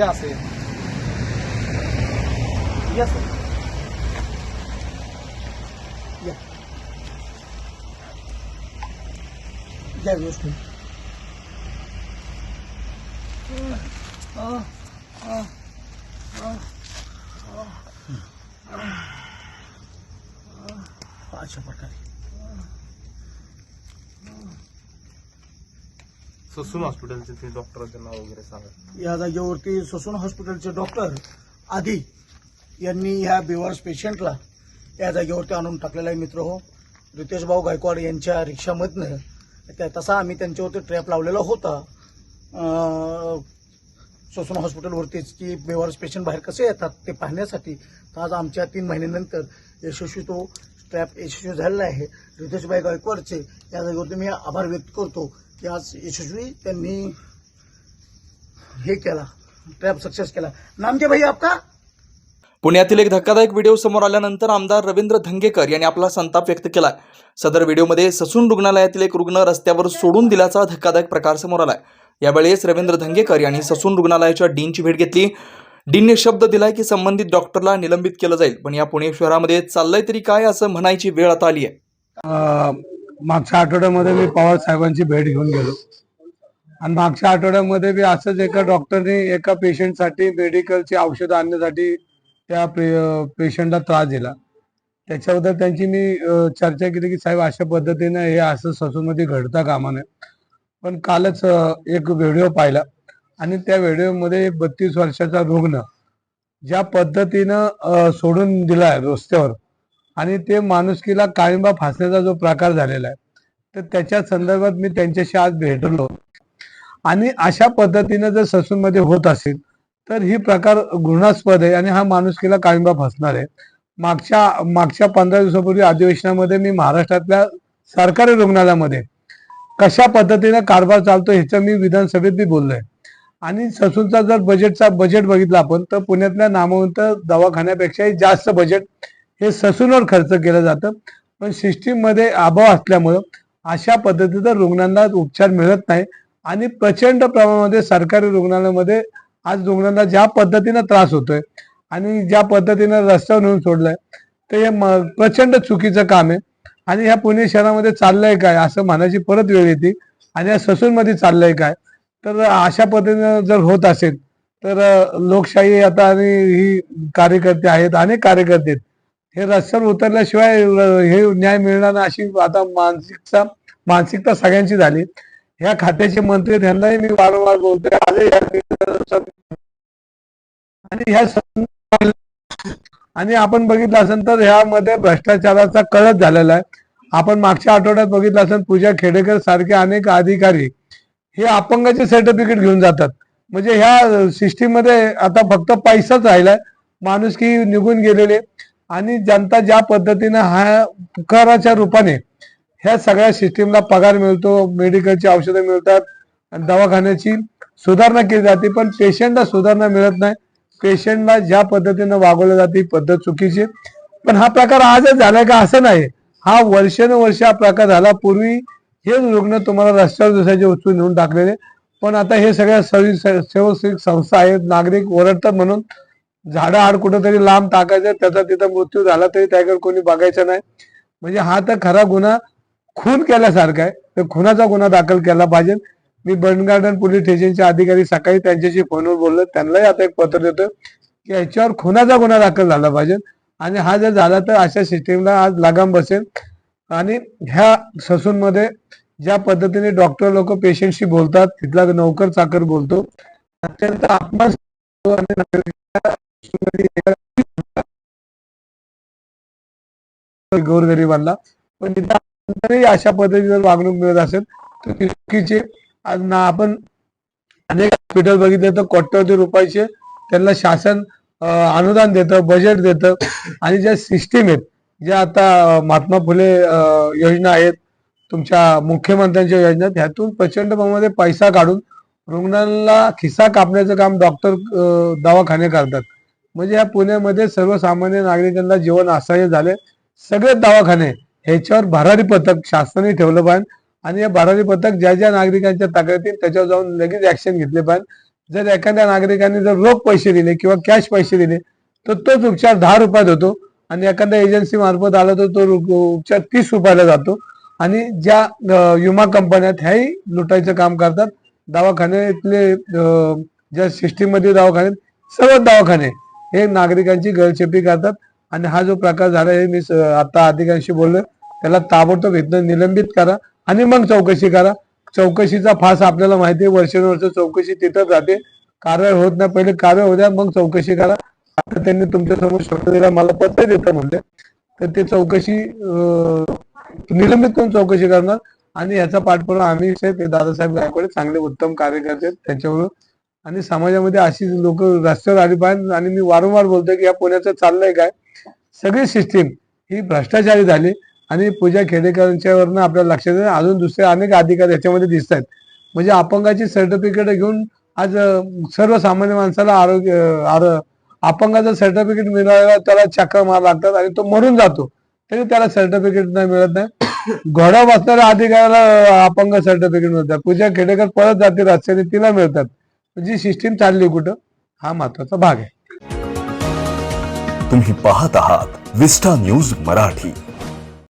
या असेल या सर या या व्यवस्थित अशा प्रकारे ससून हॉस्पिटलचे ते डॉक्टरांचे नाव वगैरे सांगा. या जागेवरती ससून हॉस्पिटलचे डॉक्टर आधी यांनी ह्या बेवार्स पेशंटला या जागेवरती आणून टाकलेला आहे मित्र हो. रितेश भाऊ गायकवाड यांच्या रिक्षामधनं. त्या तसा आम्ही त्यांच्यावरती ट्रॅप लावलेला होता. अं, ससून हॉस्पिटलवरतीच की बेवार्स पेशंट बाहेर कसे येतात ते पाहण्यासाठी. तर आज आमच्या तीन महिन्यानंतर यशस्वी तो ट्रॅप यशस्वी झालेला आहे. रितेशभाई गायकवाडचे या जागेवरती मी आभार व्यक्त करतो. की आज यशस्वी त्यांनी हे केला ट्रॅप सक्सेस केला. नाम क्या भाई आपका? पुण्यातील एक धक्कादायक व्हिडिओ समोर आल्यानंतर आमदार रवींद्र धंगेकर यांनी आपला संताप व्यक्त केलाय सदर व्हिडिओमध्ये ससून रुग्णालयातील एक रुग्ण रस्त्यावर सोडून दिल्याचा धक्कादायक प्रकार समोर आलाय. यावेळेस रवींद्र धंगेकर यांनी ससून रुग्णालयाच्या डीनची भेट घेतली. डीनने शब्द दिलाय की संबंधित डॉक्टरला निलंबित केलं जाईल पण या पुणे शहरामध्ये चाललंय तरी काय असं म्हणायची वेळ आता आली आहे. मागच्या आठवड्यामध्ये मी पवार साहेबांची भेट घेऊन गेलो. आणि मागच्या आठवड्यामध्ये बी असंच एका डॉक्टरने एका पेशंटसाठी मेडिकलची औषधं आणण्यासाठी त्या पेशंटला त्रास दिला. त्याच्याबद्दल त्यांची मी चर्चा केली की साहेब अशा पद्धतीनं हे असं ससूनमध्ये घडता कामा नये पण कालच एक व्हिडिओ पाहिला आणि त्या व्हिडिओमध्ये एक बत्तीस वर्षाचा रुग्ण ज्या पद्धतीनं सोडून दिलाय रस्त्यावर आणि ते माणुसकीला काळिंबा फासण्याचा जो प्रकार झालेला आहे तर त्याच्या संदर्भात मी त्यांच्याशी आज भेटलो. आणि अशा पद्धतीनं जर ससूनमध्ये होत असेल तर ही प्रकार घृणास्पद आहे आणि हा माणुसकीला काळिंबा फासणार आहे. मागच्या मागच्या पंधरा दिवसापूर्वी अधिवेशनामध्ये मी महाराष्ट्रातल्या सरकारी रुग्णालयामध्ये कशा पद्धतीनं कारभार चालतो ह्याचं मी विधानसभेत बी बोललोय. आणि ससूनचा जर बजेटचा बजेट बघितला आपण तर पुण्यातल्या नामवंत दवाखान्यापेक्षाही जास्त बजेट हे ससूनवर खर्च केलं जातं. पण सिस्टीममध्ये अभाव असल्यामुळं अशा पद्धतीचा रुग्णांना उपचार मिळत नाही. आणि प्रचंड प्रमाणामध्ये सरकारी रुग्णालयामध्ये आज रुग्णांना ज्या पद्धतीनं त्रास होतोय आणि ज्या पद्धतीनं रस्त्यावर नेऊन सोडलंय ते हे प्रचंड चुकीचं काम आहे. आणि ह्या पुणे शहरामध्ये चाललंय काय असं म्हणायची परत वेळ येते. आणि या ससूनमध्ये चाललंय काय? तर अशा पद्धतीनं जर होत असेल तर लोकशाही आता आणि ही कार्यकर्ते आहेत अनेक कार्यकर्ते आहेत. हे रस्त्यावर उतरल्याशिवाय हे न्याय मिळणार नाही अशी आता मानसिकता मानसिकता सगळ्यांची झाली. ह्या खात्याचे मंत्री त्यांनाही मी वारंवार बोलतोय. आले आणि ह्या आणि आपण बघितलं असेल तर ह्यामध्ये भ्रष्टाचाराचा कळत झालेला आहे. आपण मागच्या आठवड्यात बघितलं असेल पूजा खेडेकर सारखे अनेक अधिकारी हे अपंगाचे सर्टिफिकेट घेऊन जातात. म्हणजे ह्या सिस्टीममध्ये आता फक्त पैसाच राहिलाय. माणूस की निघून गेलेले. आणि जनता ज्या पद्धतीनं हा पुकाराच्या रूपाने ह्या सगळ्या सिस्टीमला पगार मिळतो मेडिकलची औषधं मिळतात आणि दवाखान्याची सुधारणा केली जाते पण पेशंटला सुधारणा मिळत नाही. पेशंटला ज्या पद्धतीनं वागवलं जाते ही पद्धत चुकीची पण हा प्रकार आजच झालाय का असं नाही. हा वर्षानुवर्ष हा प्रकार झाला. पूर्वी हे रुग्ण तुम्हाला रस्त्यावर दिसायचे उचलून नेऊन टाकलेले. पण आता हे सगळ्या सवी संस्था आहेत नागरिक ओरडतात म्हणून झाडं आड कुठंतरी लांब टाकायचं त्याचा तिथं मृत्यू झाला तरी त्याकडे कोणी बघायचं नाही. म्हणजे हा तर खरा गुन्हा खून केल्यासारखा आहे. तर खुनाचा गुन्हा दाखल केला पाहिजे. मी बर्न गार्डन पोलीस स्टेशनचे अधिकारी सकाळी त्यांच्याशी फोनवर बोललो. त्यांनाही आता एक पत्र देतो की याच्यावर खुनाचा गुन्हा दाखल झाला पाहिजे. आणि हा जर झाला तर अशा सिस्टीमला आज लगाम बसेल. आणि ह्या ससूनमध्ये ज्या पद्धतीने डॉक्टर लोक पेशंटशी बोलतात तिथला नोकर चाकर बोलतो. अत्यंत अपमान गोरगरिबांना. पण तिथं अशा पद्धतीने वागणूक मिळत असेल तर चुकीचे आपण अनेक हॉस्पिटल बघितले तर कोट्यवधी रुपयाचे त्यांना शासन अनुदान देतं बजेट देतं. आणि ज्या सिस्टीम आहेत ज्या आता महात्मा फुले योजना आहेत तुमच्या मुख्यमंत्र्यांच्या योजना ह्यातून प्रचंड प्रमाणामध्ये पैसा काढून रुग्णांना खिसा कापण्याचं काम डॉक्टर दवाखाने करतात. म्हणजे या पुण्यामध्ये सर्वसामान्य नागरिकांना जीवन असह्य झाले. सगळे दवाखाने ह्याच्यावर भरारी पथक शासनाने ठेवलं पाहिजे आणि या भरारी पथक ज्या ज्या नागरिकांच्या तक्रारी त्याच्यावर जाऊन लगेच ऍक्शन घेतले पाहिजे जर एखाद्या नागरिकांनी जर रोख पैसे दिले किंवा कॅश पैसे दिले तर तोच उपचार दहा रुपयात होतो आणि एखाद्या एजन्सी मार्फत आला तर तो उपचार तीस रुपयाला जातो. आणि ज्या विमा कंपन्या ह्याही लुटायचं काम करतात. दवाखान्यातले ज्या सिस्टीममध्ये दवाखाने सर्व दवाखाने हे नागरिकांची गळचेपी करतात. आणि हा जो प्रकार झाला हे मी आता अधिकांशी बोललो त्याला ताबडतोब इथनं निलंबित करा आणि मग चौकशी करा. चौकशीचा फास आपल्याला माहिती आहे वर्षानुवर्ष चौकशी तिथं राहते. कारवाई होत नाही पहिले कारवाई होत्या मग चौकशी करा. आता त्यांनी तुमच्यासमोर शब्द दिला मला पत्र देतं म्हणले. तर ते चौकशी निलंबित करून चौकशी करणार. आणि याचा पाठपुरावा आम्ही ते दादासाहेब गायकवाड चांगले उत्तम कार्यकर्ते करते त्यांच्यावर आणि समाजामध्ये अशी लोक रस्त्यावर आली पाहिजे आणि मी वारंवार बोलतोय की या पुण्याचं चाललंय काय? सगळी सिस्टीम ही भ्रष्टाचारी झाली आणि पूजा खेडेकरांच्यावरनं आपल्याला लक्षात येतं. अजून दुसरे अनेक अधिकारी याच्यामध्ये दिसत आहेत म्हणजे अपंगाची सर्टिफिकेट घेऊन आज सर्वसामान्य माणसाला आरोग्य आर आरो- अपंगाचं सर्टिफिकेट मिळायला त्याला चक्कर मार लागतात आणि तो मरून जातो. तरी त्याला सर्टिफिकेट नाही मिळत नाही. घोडा बसणाऱ्या अधिकाऱ्याला अपंग सर्टिफिकेट मिळतात. पूजा खेडेकर परत जाते रस्त्याने तिला मिळतात. म्हणजे जी सिस्टीम चालली कुठं? हा महत्त्वाचा भाग आहे. तुम्ही पाहत आहात विस्टा न्यूज मराठी.